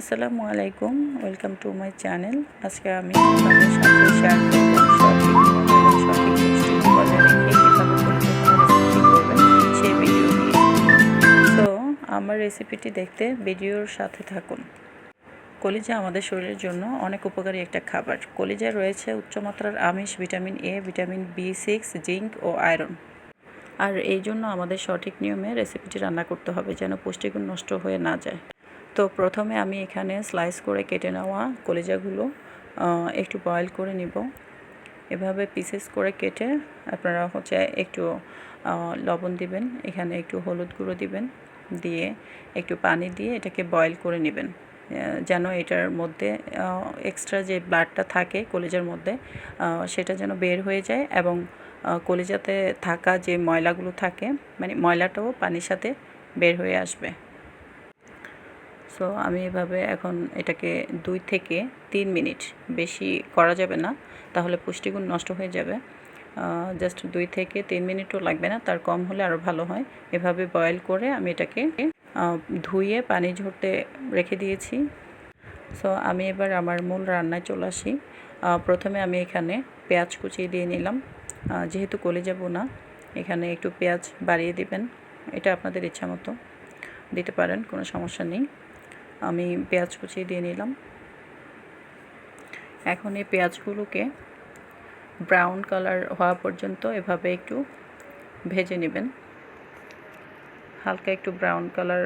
আসসালামু আলাইকুম, welcome to my channel. আজকে আমি তো আমার রেসিপিটি দেখতে ভিডিওর সাথে থাকুন। কলিজা আমাদের শরীরের জন্য অনেক উপকারী একটা খাবার। কলিজা রয়েছে উচ্চমাত্রার আমিষ vitamin A vitamin B six zinc O iron আর এই জন্য আমাদের সঠিক নিয়মে রেসিপিটি রান্না করতে হবে যেন পুষ্টিগুণ নষ্ট হয়ে না যায়। তো প্রথমে আমি এখানে স্লাইস করে কেটে নেওয়া কলিজাগুলো একটু বয়েল করে নিব। এভাবে পিসেস করে কেটে আপনারা হচ্ছে একটু লবণ দিবেন, এখানে একটু হলুদ গুঁড়ো দিবেন, দিয়ে একটু পানি দিয়ে এটাকে বয়েল করে নেবেন। যেন এটার মধ্যে এক্সট্রা যে ব্লাডটা থাকে কলিজার মধ্যে সেটা যেন বের হয়ে যায় এবং কলিজাতে থাকা যে ময়লাগুলো থাকে মানে ময়লাটাও পানির সাথে বের হয়ে আসবে। সো আমি এভাবে এখন এটাকে দুই থেকে তিন মিনিট বেশি করা যাবে না, তাহলে পুষ্টিগুণ নষ্ট হয়ে যাবে। জাস্ট দুই থেকে তিন মিনিটও লাগবে না, তার কম হলে আরও ভালো হয়। এভাবে বয়েল করে আমি এটাকে ধুয়ে পানি ঝরতে রেখে দিয়েছি। সো আমি এবার আমার মূল রান্নায় চলে আসি। প্রথমে আমি এখানে পেঁয়াজ কুচিয়ে দিয়ে নিলাম। যেহেতু কলে যাব না এখানে একটু পেঁয়াজ বাড়িয়ে দিবেন, এটা আপনাদের ইচ্ছা মতো। দিতে পারেন, কোনো সমস্যা নেই। আমি পেঁয়াজ কুচিয়ে দিয়ে নিলাম। এখন এই পেঁয়াজগুলোকে ব্রাউন কালার হওয়া পর্যন্ত এভাবে একটু ভেজে নেবেন। হালকা একটু ব্রাউন কালার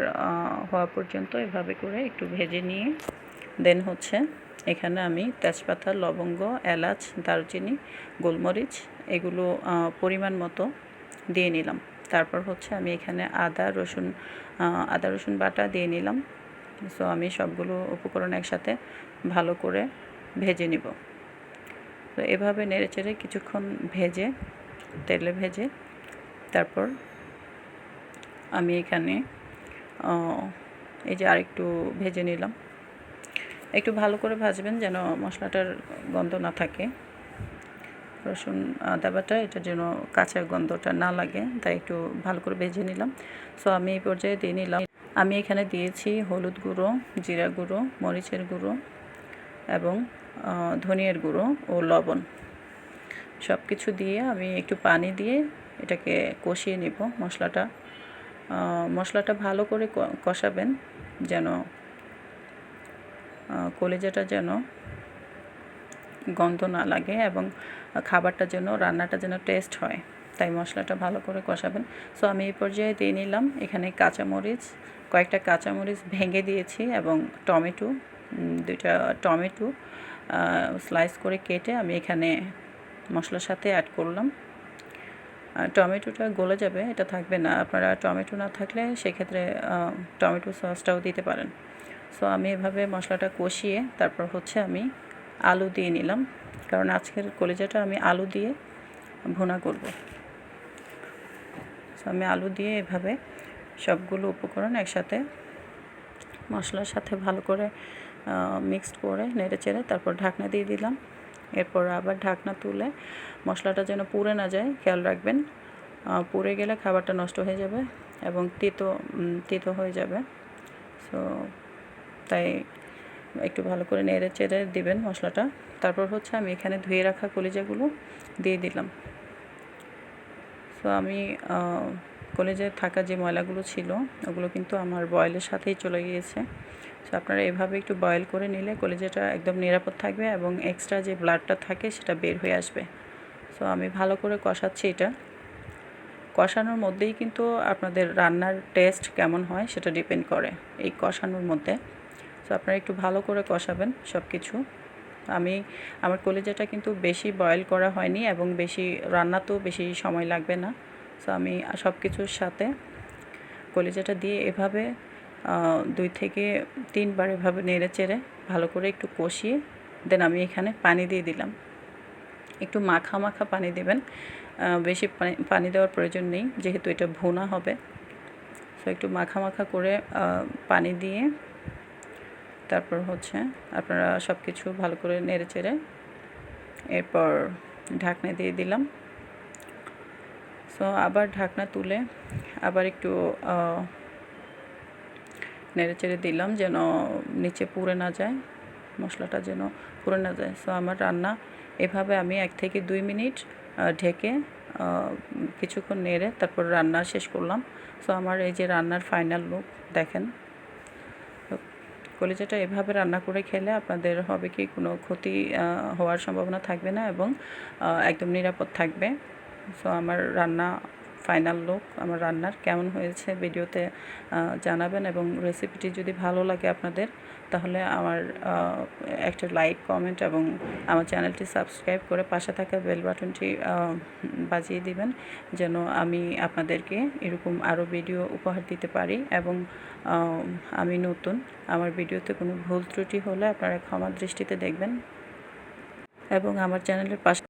হওয়া পর্যন্ত এভাবে করে একটু ভেজে নিয়ে, দেন হচ্ছে এখানে আমি তেজপাতা, লবঙ্গ, এলাচ, দারুচিনি, গোলমরিচ এগুলো পরিমাণ মতো দিয়ে নিলাম। তারপর হচ্ছে আমি এখানে আদা, রসুন আদা, রসুন বাটা দিয়ে নিলাম। সো আমি সবগুলো উপকরণ একসাথে ভালো করে ভেজে নিব। তো এভাবে নেড়েচেড়ে কিছুক্ষণ ভেজে, তেলে ভেজে, তারপর আমি এখানে এই যে আরেকটু ভেজে নিলাম। একটু ভালো করে ভাজবেন যেন মশলাটার গন্ধ না থাকে। রসুন, আদা বাটা, এটা যেন কাঁচা গন্ধটা না লাগে, তাই একটু ভালো করে ভেজে নিলাম। সো আমি এই পর্যায়ে দিয়ে নিলাম। আমি এখানে দিয়েছি হলুদ গুঁড়ো, জিরা গুঁড়ো, মরিচের গুঁড়ো এবং ধনিয়ার গুঁড়ো ও লবণ। সব কিছু দিয়ে আমি একটু পানি দিয়ে এটাকে কষিয়ে নেব মশলাটা। মশলাটা ভালো করে কষাবেন যেন কলেজাটা যেন গন্ধ না লাগে এবং খাবারটা যেন, রান্নাটা যেন টেস্ট হয়। তাই মশলাটা ভালো করে কষাবেন। সো আমি এই পর্যায়ে দিয়ে নিলাম এখানে কাঁচামরিচ, কয়েকটা কাঁচামরিচ ভেঙে দিয়েছি এবং টমেটো দুইটা টমেটো স্লাইস করে কেটে আমি এখানে মশলার সাথে অ্যাড করলাম। টমেটোটা গলে যাবে, এটা থাকবে না। আপনারা টমেটো না থাকলে সেক্ষেত্রে টমেটো সসটাও দিতে পারেন। সো আমি এভাবে মশলাটা কষিয়ে তারপর হচ্ছে আমি আলু দিয়ে নিলাম। কারণ আজকের কলিজাটা আমি আলু দিয়ে ভুনা করব। সো আমি আলু দিয়ে এভাবে সবগুলো উপকরণ একসাথে মশলার সাথে ভালো করে মিক্সড করে নেড়ে চেড়ে তারপর ঢাকনা দিয়ে দিলাম। এরপর আবার ঢাকনা তুলে মশলাটা যেন পুড়ে না যায়, খেয়াল রাখবেন পুড়ে গেলে খাবারটা নষ্ট হয়ে যাবে এবং তিতো তিতো হয়ে যাবে। সো তাই একটু ভালো করে নেড়ে চেড়ে দিবেন মশলাটা। তারপর হচ্ছে আমি এখানে ধুয়ে রাখা কলিজাগুলো দিয়ে দিলাম। সো আমি কলেজে থাকা যে ময়লাগুলো ছিল, ওগুলো কিন্তু আমার বয়েলের সাথেই চলে গিয়েছে। সো আপনারা এভাবে একটু বয়েল করে নিলে কলেজেটা একদম নিরাপদ থাকবে এবং এক্সট্রা যে ব্লাডটা থাকে সেটা বের হয়ে আসবে। সো আমি ভালো করে কষাচ্ছি এটা। কষানোর মধ্যেই কিন্তু আপনাদের রান্নার টেস্ট কেমন হয় সেটা ডিপেন্ড করে এই কষানোর মধ্যে। সো আপনারা একটু ভালো করে কষাবেন সব কিছু আমি, আমার কলিজাটা কিন্তু বেশি বয়েল করা হয়নি এবং বেশি রান্নাতেও বেশি সময় লাগবে না। সো আমি সব কিছুর সাথে কলিজাটা দিয়ে এভাবে দুই থেকে তিনবার এভাবে নেড়ে চেড়ে ভালো করে একটু কষিয়ে দেন আমি এখানে পানি দিয়ে দিলাম। একটু মাখা মাখা পানি দেবেন। বেশি পানি পানি দেওয়ার প্রয়োজন নেই, যেহেতু এটা ভুনা হবে। সো একটু মাখা মাখা করে পানি দিয়ে তারপর হচ্ছে আপনারা সব কিছু ভালো করে নেড়ে চেড়ে এরপর ঢাকনা দিয়ে দিলাম। সো আবার ঢাকনা তুলে আবার একটু নেড়ে চেড়ে দিলাম যেন নিচে পুড়ে না যায়, মশলাটা যেন পুড়ে না যায়। সো আমার রান্না এভাবে আমি এক থেকে দুই মিনিট ঢেকে কিছুক্ষণ নেড়ে তারপর রান্না শেষ করলাম। সো আমার এই যে রান্নার ফাইনাল লুক দেখেন। কলিজাটা এভাবে রান্না করে খেলে আপনাদের হবে কি কোনো ক্ষতি হওয়ার সম্ভাবনা থাকবে না এবং একদম নিরাপদ থাকবে। সো আমার রান্না ফাইনাল লুক আমার রান্নার। কেমন হয়েছে ভিডিওতে জানাবেন এবং রেসিপিটি যদি ভালো লাগে আপনাদের, তাহলে আমার একটা লাইক কমেন্ট এবং আমার চ্যানেলটি সাবস্ক্রাইব করে পাশে থাকা বেল বাটনটি বাজিয়ে দিবেন, যেন আমি আপনাদেরকে এরকম আরও ভিডিও উপহার দিতে পারি এবং আমি নতুন। আমার ভিডিওতে কোনো ভুল ত্রুটি হলে আপনারা ক্ষমা দৃষ্টিতে দেখবেন এবং আমার চ্যানেলের পাশে